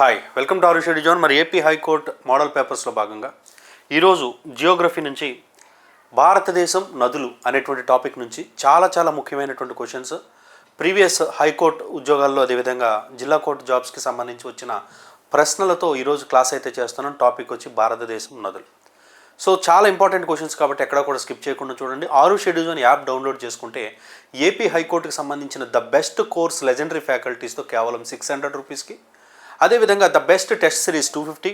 Hi welcome to ఆరుషేడి zone మరి AP high court model పేపర్స్లో భాగంగా. ఈరోజు జియోగ్రఫీ నుంచి భారతదేశం నదులు అనేటువంటి టాపిక్ నుంచి చాలా చాలా ముఖ్యమైనటువంటి క్వశ్చన్స్ ప్రీవియస్ హైకోర్టు ఉద్యోగాల్లో అదేవిధంగా జిల్లా కోర్టు జాబ్స్కి సంబంధించి వచ్చిన ప్రశ్నలతో ఈరోజు క్లాస్ అయితే చేస్తున్నాం. టాపిక్ వచ్చి భారతదేశం నదులు. సో చాలా ఇంపార్టెంట్ క్వశ్చన్స్ కాబట్టి ఎక్కడ కూడా స్కిప్ చేయకుండా చూడండి. ఆరు షెడ్యూల్ అని యాప్ డౌన్లోడ్ చేసుకుంటే ఏపీ హైకోర్టుకి సంబంధించిన ద బెస్ట్ కోర్స్ లెజెండరీ ఫ్యాకల్టీస్తో కేవలం సిక్స్ హండ్రెడ్ రూపీస్కి అదేవిధంగా the best test series two fifty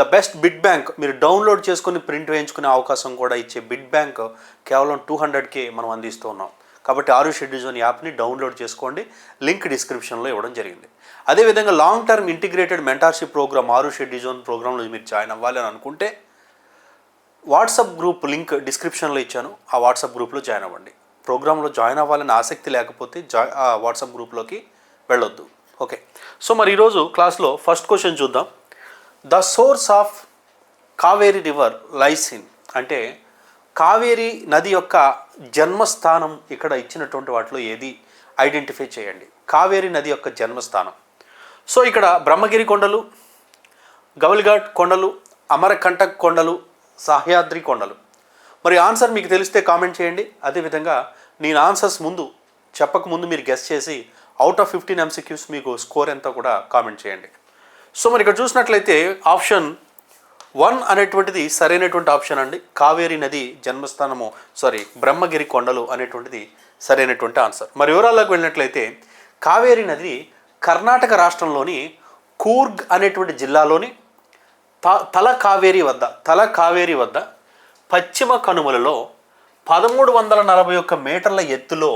the best bid bank మీరు డౌన్లోడ్ చేసుకుని ప్రింట్ వేయించుకునే అవకాశం కూడా ఇచ్చే బిడ్ బ్యాంక్ కేవలం టూ హండ్రెడ్కే మనం అందిస్తూ ఉన్నాం. కాబట్టి ఆరు షెడ్యూజోన్ యాప్ని డౌన్లోడ్ చేసుకోండి. లింక్ డిస్క్రిప్షన్లో ఇవ్వడం జరిగింది. అదేవిధంగా long term integrated mentorship program ఆరు షెడ్యూజోన్ ప్రోగ్రాంలో మీరు జాయిన్ అవ్వాలి అని అనుకుంటే వాట్సాప్ గ్రూప్ లింక్ డిస్క్రిప్షన్లో ఇచ్చాను. ఆ వాట్సాప్ గ్రూప్లో జాయిన్ అవ్వండి. ప్రోగ్రాంలో జాయిన్ అవ్వాలని ఆసక్తి లేకపోతే జా ఆ వాట్సాప్ గ్రూప్లోకి వెళ్ళొద్దు. ఓకే. సో మరి ఈరోజు క్లాస్లో ఫస్ట్ క్వశ్చన్ చూద్దాం. The source of Kaveri river lies in. అంటే కావేరీ నది యొక్క జన్మస్థానం ఇక్కడ ఇచ్చినటువంటి వాటిలో ఏది? ఐడెంటిఫై చేయండి. కావేరీ నది యొక్క జన్మస్థానం. సో ఇక్కడ బ్రహ్మగిరి కొండలు గవల్ఘాట్ కొండలు అమరకంటక్ కొండలు సహ్యాద్రి కొండలు. మరి ఆన్సర్ మీకు తెలిస్తే కామెంట్ చేయండి. అదేవిధంగా నేను ఆన్సర్స్ ముందు చెప్పకముందు మీరు గెస్ట్ చేసి అవుట్ ఆఫ్ ఫిఫ్టీన్ ఎంసీక్యూస్ మీకు స్కోర్ ఎంత కూడా కామెంట్ చేయండి. సో మరి ఇక్కడ చూసినట్లయితే ఆప్షన్ వన్ అనేటువంటిది సరైనటువంటి ఆప్షన్ అండి. కావేరీ నది జన్మస్థానము సారీ బ్రహ్మగిరి కొండలు అనేటువంటిది సరైనటువంటి ఆన్సర్ మరి వివరాల్లోకి వెళ్ళినట్లయితే కావేరీ నది కర్ణాటక రాష్ట్రంలోని కూర్గ్ అనేటువంటి జిల్లాలోని త- తల కావేరి వద్ద తల కావేరి వద్ద పశ్చిమ కనుమలలో పదమూడు వందల నలభై ఒక్క మీటర్ల ఎత్తులో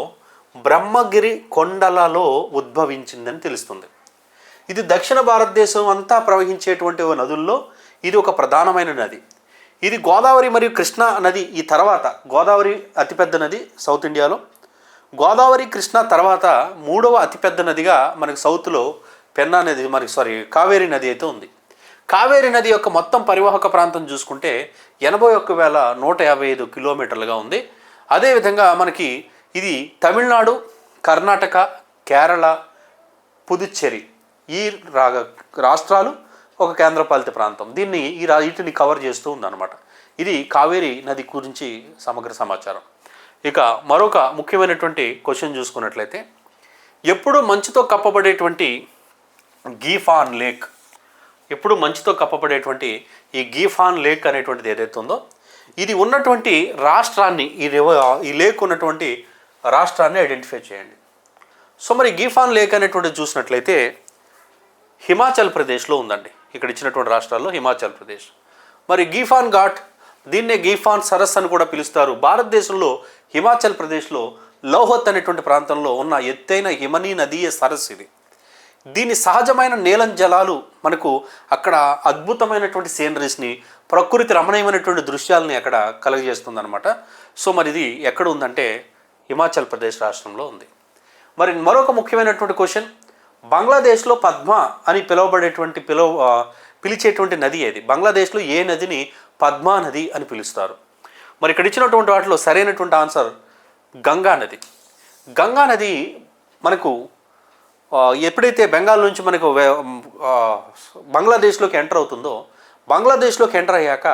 బ్రహ్మగిరి కొండలలో ఉద్భవించిందని తెలుస్తుంది. ఇది దక్షిణ భారతదేశం అంతా ప్రవహించేటువంటి నదుల్లో ఇది ఒక ప్రధానమైన నది. ఇది గోదావరి మరియు కృష్ణా నది ఈ తర్వాత గోదావరి అతిపెద్ద నది సౌత్ ఇండియాలో గోదావరి కృష్ణా తర్వాత మూడవ అతిపెద్ద నదిగా మనకి సౌత్లో పెన్నా నది మనకి సారీ కావేరీ నది అయితే ఉంది. కావేరీ నది యొక్క మొత్తం పరివాహక ప్రాంతం చూసుకుంటే ఎనభై ఒక్క వేల నూట యాభై ఐదు కిలోమీటర్లుగా ఉంది. అదేవిధంగా మనకి ఇది తమిళనాడు కర్ణాటక కేరళ పుదుచ్చేరి ఈ రాగ రాష్ట్రాలు ఒక కేంద్రపాలిత ప్రాంతం. దీన్ని ఈ రా వీటిని కవర్ చేస్తూ ఉందన్నమాట. ఇది కావేరీ నది గురించి సమగ్ర సమాచారం. ఇక మరొక ముఖ్యమైనటువంటి క్వశ్చన్ చూసుకున్నట్లయితే ఎప్పుడు మంచుతో కప్పబడేటువంటి గీఫాన్ లేక్ ఎప్పుడు మంచుతో కప్పబడేటువంటి ఈ గీఫాన్ లేక్ అనేటువంటిది ఏదైతే ఉందో ఇది ఉన్నటువంటి రాష్ట్రాన్ని ఈ రివ ఈ లేక్ ఉన్నటువంటి రాష్ట్రాన్ని ఐడెంటిఫై చేయండి. సో మరి గీఫాన్ లేక్ అనేటువంటి చూసినట్లయితే హిమాచల్ ప్రదేశ్లో ఉందండి. ఇక్కడ ఇచ్చినటువంటి రాష్ట్రాల్లో హిమాచల్ ప్రదేశ్. మరి గీఫాన్ ఘాట్ దీన్నే గీఫాన్ సరస్సు అని కూడా పిలుస్తారు. భారతదేశంలో హిమాచల్ ప్రదేశ్లో లౌహత్ అనేటువంటి ప్రాంతంలో ఉన్న ఎత్తైన హిమనీ నదీయ సరస్సు ఇది. దీని సహజమైన నీలం జలాలు మనకు అక్కడ అద్భుతమైనటువంటి సీనరీస్ని ప్రకృతి రమణీయమైనటువంటి దృశ్యాలని అక్కడ కలుగజేస్తుంది అనమాట సో మరి ఇది ఎక్కడ ఉందంటే హిమాచల్ ప్రదేశ్ రాష్ట్రంలో ఉంది. మరి మరొక ముఖ్యమైనటువంటి క్వశ్చన్ బంగ్లాదేశ్లో పద్మ అని పిలువబడేటువంటి పిలువ పిలిచేటువంటి నది ఏది? బంగ్లాదేశ్లో ఏ నదిని పద్మా నది అని పిలుస్తారు? మరి ఇక్కడ ఇచ్చినటువంటి వాటిలో సరైనటువంటి ఆన్సర్ గంగా నది. గంగా నది మనకు ఎప్పుడైతే బెంగాల్ నుంచి మనకు బంగ్లాదేశ్లోకి ఎంటర్ అవుతుందో బంగ్లాదేశ్లోకి ఎంటర్ అయ్యాక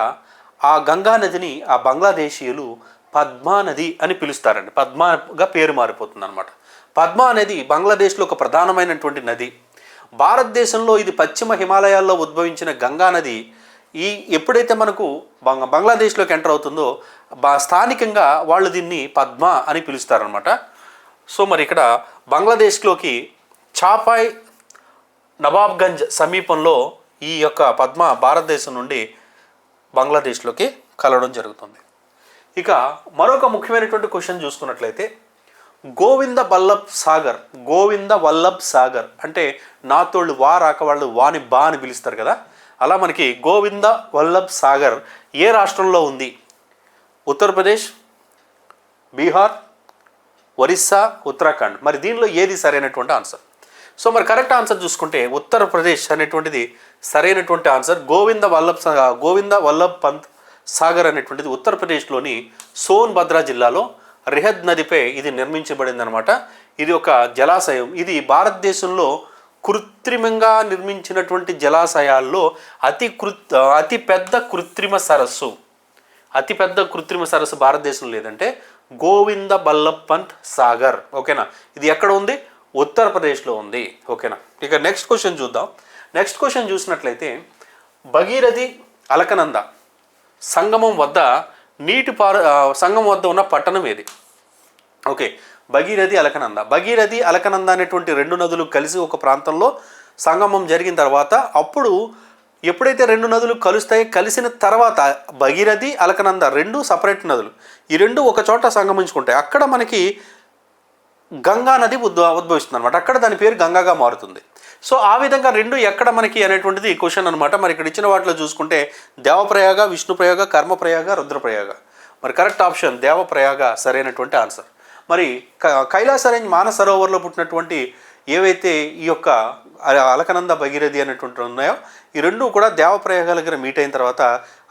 ఆ గంగా నదిని ఆ బంగ్లాదేశీయులు పద్మా నది అని పిలుస్తారండి. పద్మాగా పేరు మారిపోతుంది అనమాట పద్మా అనేది బంగ్లాదేశ్లో ఒక ప్రధానమైనటువంటి నది. భారతదేశంలో ఇది పశ్చిమ హిమాలయాల్లో ఉద్భవించిన గంగా నది. ఈ ఎప్పుడైతే మనకు బంగ బంగ్లాదేశ్లోకి ఎంటర్ అవుతుందో బా స్థానికంగా వాళ్ళు దీన్ని పద్మ అని పిలుస్తారనమాట సో మరి ఇక్కడ బంగ్లాదేశ్లోకి చాపాయ్ నవాబ్గంజ్ సమీపంలో ఈ యొక్క పద్మ భారతదేశం నుండి బంగ్లాదేశ్లోకి కలవడం జరుగుతుంది. ఇక మరొక ముఖ్యమైనటువంటి క్వశ్చన్ చూసుకున్నట్లయితే గోవింద వల్లభ్ సాగర్ గోవింద వల్లభ్ సాగర్ అంటే నాతోళ్ళు వా రాక వాళ్ళు వాని బా అని పిలుస్తారు కదా? అలా మనకి గోవింద వల్లభ్ సాగర్ ఏ రాష్ట్రంలో ఉంది? ఉత్తరప్రదేశ్ బీహార్ ఒరిస్సా ఉత్తరాఖండ్. మరి దీనిలో ఏది సరైనటువంటి ఆన్సర్? సో మరి కరెక్ట్ ఆన్సర్ చూసుకుంటే ఉత్తరప్రదేశ్ అనేటువంటిది సరైనటువంటి ఆన్సర్. గోవింద వల్లభ్ గోవింద వల్లభ్ పంత్ సాగర్ అనేటువంటిది ఉత్తరప్రదేశ్లోని సోన్భద్ర జిల్లాలో రిహద్ నదిపై ఇది నిర్మించబడిందనమాట ఇది ఒక జలాశయం. ఇది భారతదేశంలో కృత్రిమంగా నిర్మించినటువంటి జలాశయాల్లో అతి కృత్ అతి పెద్ద కృత్రిమ సరస్సు. అతిపెద్ద కృత్రిమ సరస్సు భారతదేశంలో లేదంటే గోవింద బల్లభంత్ సాగర్. ఓకేనా? ఇది ఎక్కడ ఉంది? ఉత్తరప్రదేశ్లో ఉంది. ఓకేనా? ఇక నెక్స్ట్ క్వశ్చన్ చూద్దాం. నెక్స్ట్ క్వశ్చన్ చూసినట్లయితే భగీరథి అలకనంద. సంగమం వద్ద నీటి పారు సంగమం వద్ద ఉన్న పట్టణం ఏది? ఓకే భగీరథి అలకనంద. భగీరథి అలకనంద అనేటువంటి రెండు నదులు కలిసి ఒక ప్రాంతంలో సంగమం జరిగిన తర్వాత అప్పుడు ఎప్పుడైతే రెండు నదులు కలుస్తాయి కలిసిన తర్వాత భగీరథి అలకనంద రెండు సపరేట్ నదులు. ఈ రెండు ఒక చోట సంగమించుకుంటాయి. అక్కడ మనకి గంగా నది ఉద్భ ఉద్భవిస్తుంది అనమాట అక్కడ దాని పేరు గంగాగా మారుతుంది. సో ఆ విధంగా రెండు ఎక్కడ మనకి అనేటువంటిది క్వశ్చన్ అనమాట మరి ఇక్కడ ఇచ్చిన వాటిలో చూసుకుంటే దేవప్రయాగ విష్ణుప్రయాగ కర్మప్రయాగ రుద్రప్రయాగ. మరి కరెక్ట్ ఆప్షన్ దేవప్రయాగ సరైనటువంటి ఆన్సర్. మరి కైలాసరేంజ్ కైలాస మానస సరోవర్లో పుట్టినటువంటి ఏవైతే ఈ యొక్క అలకనంద భగీరథి అనేటువంటి ఉన్నాయో ఈ రెండు కూడా దేవప్రయాగాల దగ్గర మీట్ అయిన తర్వాత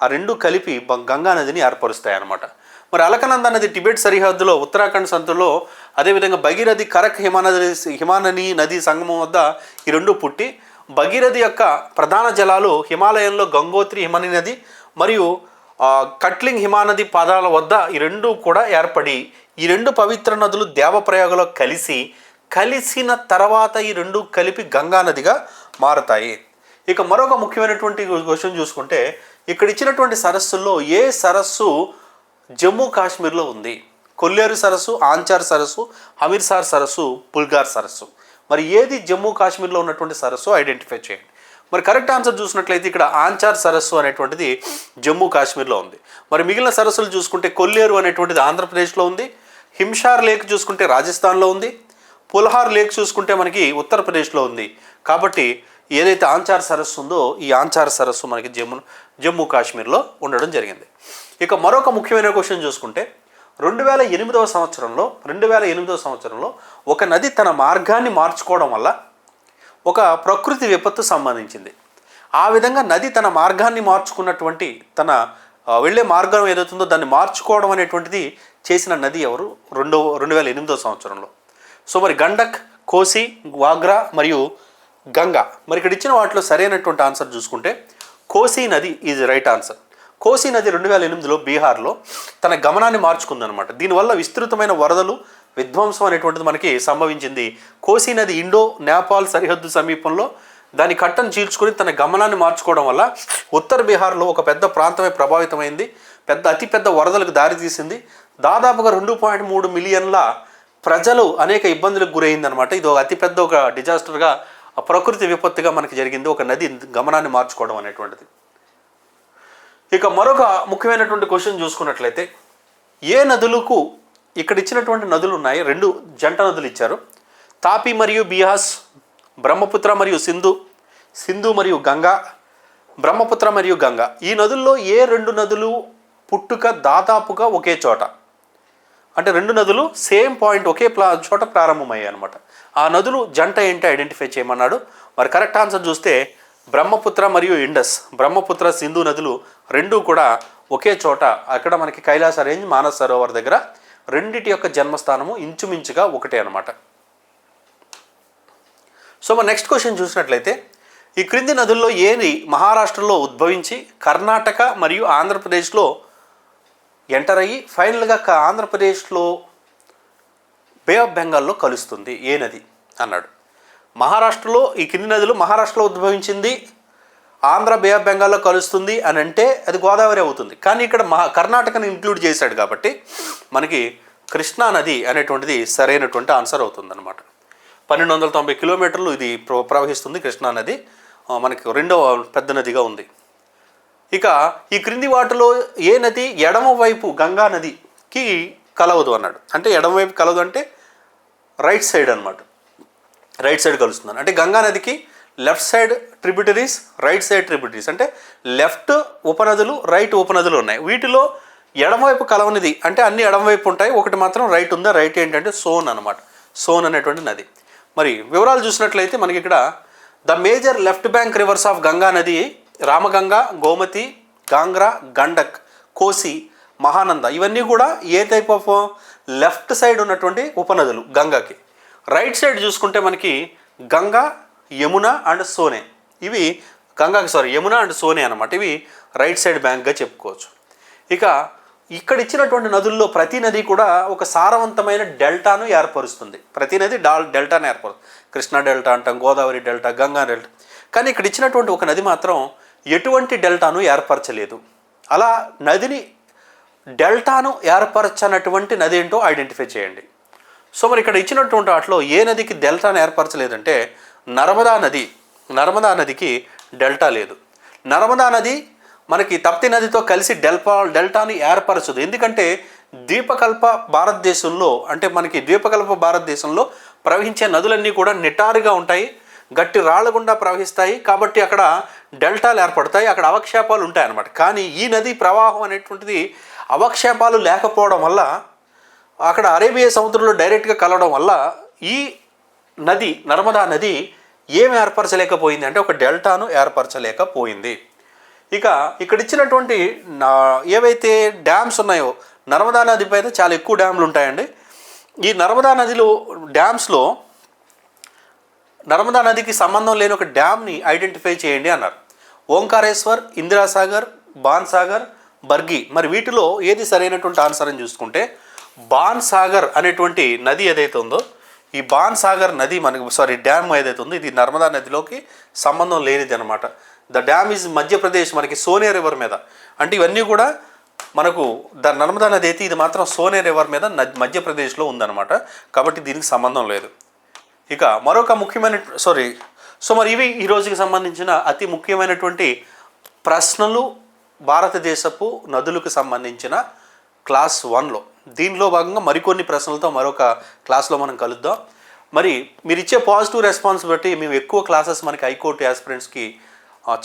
ఆ రెండు కలిపి గంగా నదిని ఏర్పరుస్తాయి అన్నమాట మరి అలకనంద నది టిబెట్ సరిహద్దులో ఉత్తరాఖండ్ సంతలో అదేవిధంగా భగీరథి కరక్ హిమానది హిమానని నది సంగమం వద్ద ఈ రెండు పుట్టి భగీరథి యొక్క ప్రధాన జలాలు హిమాలయంలో గంగోత్రి హిమని నది మరియు కట్లింగ్ హిమానది పాదాల వద్ద ఈ రెండు కూడా ఏర్పడి ఈ రెండు పవిత్ర నదులు దేవప్రయాగలో కలిసి కలిసిన తర్వాత ఈ రెండు కలిపి గంగా నదిగా మారతాయి. ఇక మరొక ముఖ్యమైనటువంటి క్వశ్చన్ చూసుకుంటే ఇక్కడ ఇచ్చినటువంటి సరస్సుల్లో ఏ సరస్సు జమ్మూ కాశ్మీర్లో ఉంది. కొల్లేరు సరస్సు ఆంచార్ సరస్సు హమీర్సార్ సరస్సు పుల్గార్ సరస్సు. మరి ఏది జమ్మూ కాశ్మీర్లో ఉన్నటువంటి సరస్సు ఐడెంటిఫై చేయండి. మరి కరెక్ట్ ఆన్సర్ చూసినట్లయితే ఇక్కడ ఆంచార్ సరస్సు అనేటువంటిది జమ్మూ కాశ్మీర్లో ఉంది. మరి మిగిలిన సరస్సులు చూసుకుంటే కొల్లేరు అనేటువంటిది ఆంధ్రప్రదేశ్లో ఉంది. హింషార్ లేక్ చూసుకుంటే రాజస్థాన్లో ఉంది. పుల్హార్ లేక్ చూసుకుంటే మనకి ఉత్తరప్రదేశ్లో ఉంది. కాబట్టి ఏదైతే ఆంచార్ సరస్సు ఉందో ఈ ఆంచార్ సరస్సు మనకి జమ్మూ జమ్మూ కాశ్మీర్లో ఉండడం జరిగింది. ఇక మరొక ముఖ్యమైన క్వశ్చన్ చూసుకుంటే రెండు వేల ఎనిమిదవ సంవత్సరంలో రెండు వేల ఎనిమిదవ సంవత్సరంలో ఒక నది తన మార్గాన్ని మార్చుకోవడం వల్ల ఒక ప్రకృతి విపత్తు సంబంధించింది. ఆ విధంగా నది తన మార్గాన్ని మార్చుకున్నటువంటి తన వెళ్ళే మార్గం ఏదవుతుందో దాన్ని మార్చుకోవడం అనేటువంటిది చేసిన నది ఎవరు? రెండో రెండు వేల ఎనిమిదో సంవత్సరంలో. సో మరి గండక్ కోసి వాగ్రా మరియు గంగా. మరి ఇక్కడ ఇచ్చిన వాటిలో సరైనటువంటి ఆన్సర్ చూసుకుంటే కోసి నది ఈజ్ రైట్ ఆన్సర్. కోసి నది రెండు వేల ఎనిమిదిలో బీహార్లో తన గమనాన్ని మార్చుకుందనమాట దీనివల్ల విస్తృతమైన వరదలు విధ్వంసం అనేటువంటిది మనకి సంభవించింది. కోసి నది ఇండో నేపాల్ సరిహద్దు సమీపంలో దాని కట్టను చీల్చుకుని తన గమనాన్ని మార్చుకోవడం వల్ల ఉత్తర బీహార్లో ఒక పెద్ద ప్రాంతమే ప్రభావితమైంది. పెద్ద అతిపెద్ద వరదలకు దారితీసింది దాదాపుగా రెండు పాయింట్ మూడు మిలియన్ల ప్రజలు అనేక ఇబ్బందులకు గురైందనమాట ఇది ఒక అతిపెద్ద ఒక డిజాస్టర్గా ప్రకృతి విపత్తుగా మనకి జరిగింది. ఒక నది గమనాన్ని మార్చుకోవడం అనేటువంటిది. ఇక మరొక ముఖ్యమైనటువంటి క్వశ్చన్ చూసుకున్నట్లయితే ఏ నదులకు ఇక్కడ ఇచ్చినటువంటి నదులు ఉన్నాయి? రెండు జంట నదులు ఇచ్చారు. తాపి మరియు బియాస్ బ్రహ్మపుత్ర మరియు సింధు సింధు మరియు గంగా బ్రహ్మపుత్ర మరియు గంగా. ఈ నదుల్లో ఏ రెండు నదులు పుట్టుక దాదాపుగా ఒకే చోట? అంటే రెండు నదులు సేమ్ పాయింట్ ఒకే ప్లా చోట ప్రారంభమయ్యాయి అనమాట ఆ నదులు జంట ఏంటి ఐడెంటిఫై చేయమన్నాడు. మరి కరెక్ట్ ఆన్సర్ చూస్తే బ్రహ్మపుత్ర మరియు ఇండస్. బ్రహ్మపుత్ర సింధు నదులు రెండూ కూడా ఒకే చోట అక్కడ మనకి కైలాస రేంజ్ మానస సరోవర్ దగ్గర రెండిటి యొక్క జన్మస్థానము ఇంచుమించుగా ఒకటే అనమాట సో మన నెక్స్ట్ క్వశ్చన్ చూసినట్లయితే ఈ క్రింది నదుల్లో ఏది మహారాష్ట్రలో ఉద్భవించి కర్ణాటక మరియు ఆంధ్రప్రదేశ్లో ఎంటర్ అయ్యి ఫైనల్గా ఆంధ్రప్రదేశ్లో బే ఆఫ్ బెంగాల్లో కలుస్తుంది ఏ నది అన్నాడు. మహారాష్ట్రలో ఈ కింది నదులు మహారాష్ట్రలో ఉద్భవించింది. ఆంధ్ర బే ఆఫ్ బెంగాల్లో కలుస్తుంది అని అంటే అది గోదావరి అవుతుంది. కానీ ఇక్కడ మహా కర్ణాటకను ఇంక్లూడ్ చేశాడు కాబట్టి మనకి కృష్ణా నది అనేటువంటిది సరైనటువంటి ఆన్సర్ అవుతుందన్నమాట. పన్నెండు వందల తొంభై కిలోమీటర్లు ఇది ప్ర- ప్రవహిస్తుంది కృష్ణా నది. మనకి రెండవ పెద్ద నదిగా ఉంది. ఇక ఈ క్రింది వాటిలో ఏ నది ఎడమ వైపు గంగా నదికి కలవదు అన్నాడు. అంటే ఎడమ వైపు కలవదు అంటే రైట్ సైడ్ అన్నమాట. రైట్ సైడ్ కలుస్తున్నాను. అంటే గంగా నదికి left side tributaries right side tributaries. అంటే లెఫ్ట్ ఉపనదులు రైట్ ఉపనదులు ఉన్నాయి. వీటిలో ఎడమవైపు కలవనిది అంటే అన్ని ఎడమవైపు ఉంటాయి. ఒకటి మాత్రం రైట్ ఉందా? రైట్ ఏంటంటే సోన్ అనమాట సోన్ అనేటువంటి నది. మరి వివరాలు చూసినట్లయితే మనకి ఇక్కడ the major left bank rivers of Ganga నది రామగంగా గోమతి గాంగ్రా గండక్ కోసి మహానంద. ఇవన్నీ కూడా a type of left side ఉన్నటువంటి ఉపనదులు గంగాకి. రైట్ సైడ్ చూసుకుంటే మనకి గంగా యమున అండ్ సోనే. ఇవి గంగాకి సారీ యమున అండ్ సోనే అనమాట ఇవి రైట్ సైడ్ బ్యాంక్గా చెప్పుకోవచ్చు. ఇక ఇక్కడ ఇచ్చినటువంటి నదుల్లో ప్రతి నది కూడా ఒక సారవంతమైన డెల్టాను ఏర్పరుస్తుంది. ప్రతి నది డాల్ డెల్టాను ఏర్పరుస్తుంది కృష్ణా డెల్టా అంటాం గోదావరి డెల్టా గంగా డెల్టా. కానీ ఇక్కడ ఇచ్చినటువంటి ఒక నది మాత్రం ఎటువంటి డెల్టాను ఏర్పరచలేదు. అలా నదిని డెల్టాను ఏర్పరచనటువంటి నది ఏంటో ఐడెంటిఫై చేయండి. సో మరి ఇక్కడ ఇచ్చినటువంటి వాటిలో ఏ నదికి డెల్టాను ఏర్పరచలేదంటే నర్మదా నది నర్మదా నదికి డెల్టా లేదు. నర్మదా నది మనకి తప్తి నదితో కలిసి డెల్పా డెల్టాని ఏర్పరచదు. ఎందుకంటే ద్వీపకల్ప భారతదేశంలో అంటే మనకి ద్వీపకల్ప భారతదేశంలో ప్రవహించే నదులన్నీ కూడా నిటారుగా ఉంటాయి గట్టి రాళ్ళ గుండా ప్రవహిస్తాయి. కాబట్టి అక్కడ డెల్టాలు ఏర్పడతాయి అక్కడ అవక్షేపాలు ఉంటాయి అన్నమాట కానీ ఈ నది ప్రవాహం అనేటువంటిది అవక్షేపాలు లేకపోవడం వల్ల అక్కడ అరేబియా సముద్రంలో డైరెక్ట్గా కలవడం వల్ల ఈ నది నర్మదా నది ఏమి ఏర్పరచలేకపోయింది అంటే ఒక డెల్టాను ఏర్పరచలేకపోయింది. ఇక ఇక్కడ ఇచ్చినటువంటి నా- ఏవైతే డ్యామ్స్ ఉన్నాయో నర్మదా నది పైన చాలా ఎక్కువ డ్యామ్లు ఉంటాయండి. ఈ నర్మదా నదిలో డ్యామ్స్లో నర్మదా నదికి సంబంధం లేని ఒక డ్యామ్ని ఐడెంటిఫై చేయండి అన్నారు. ఓంకారేశ్వర్ ఇందిరాసాగర్ బాన్సాగర్ బర్గి. మరి వీటిలో ఏది సరైనటువంటి ఆన్సర్ అని చూసుకుంటే బాన్సాగర్ అనేటువంటి నది ఏదైతే ఉందో ఈ బాన్సాగర్ నది మనకి సారీ డ్యామ్ ఏదైతే ఉందో ఇది నర్మదా నదిలోకి సంబంధం లేనిది అనమాట ద డ్యామ్ ఈజ్ మధ్యప్రదేశ్ మనకి సోనే రివర్ మీద. అంటే ఇవన్నీ కూడా మనకు ద నర్మదా నది అయితే ఇది మాత్రం సోనే రివర్ మీద మధ్యప్రదేశ్లో ఉందన్నమాట. కాబట్టి దీనికి సంబంధం లేదు. ఇక మరొక ముఖ్యమైన సారీ సో మరి ఇవి ఈ రోజుకి సంబంధించిన అతి ముఖ్యమైనటువంటి ప్రశ్నలు భారతదేశపు నదులకు సంబంధించిన క్లాస్ వన్లో. దీనిలో భాగంగా మరికొన్ని ప్రశ్నలతో మరొక క్లాస్లో మనం కలుద్దాం. మరి మీరు ఇచ్చే పాజిటివ్ రెస్పాన్స్ బట్టి మేము ఎక్కువ క్లాసెస్ మనకి హైకోర్టు యాస్పిరెంట్స్కి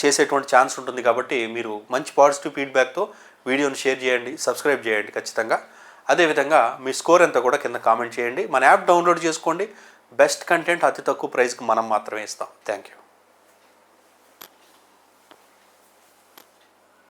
చేసేటువంటి ఛాన్స్ ఉంటుంది కాబట్టి మీరు మంచి పాజిటివ్ ఫీడ్బ్యాక్తో వీడియోని షేర్ చేయండి సబ్స్క్రైబ్ చేయండి ఖచ్చితంగా. అదేవిధంగా మీ స్కోర్ ఎంత కూడా కింద కామెంట్ చేయండి. మన యాప్ డౌన్లోడ్ చేసుకోండి. బెస్ట్ కంటెంట్ అతి తక్కువ ప్రైస్కి మనం మాత్రమే ఇస్తాం. Thank you.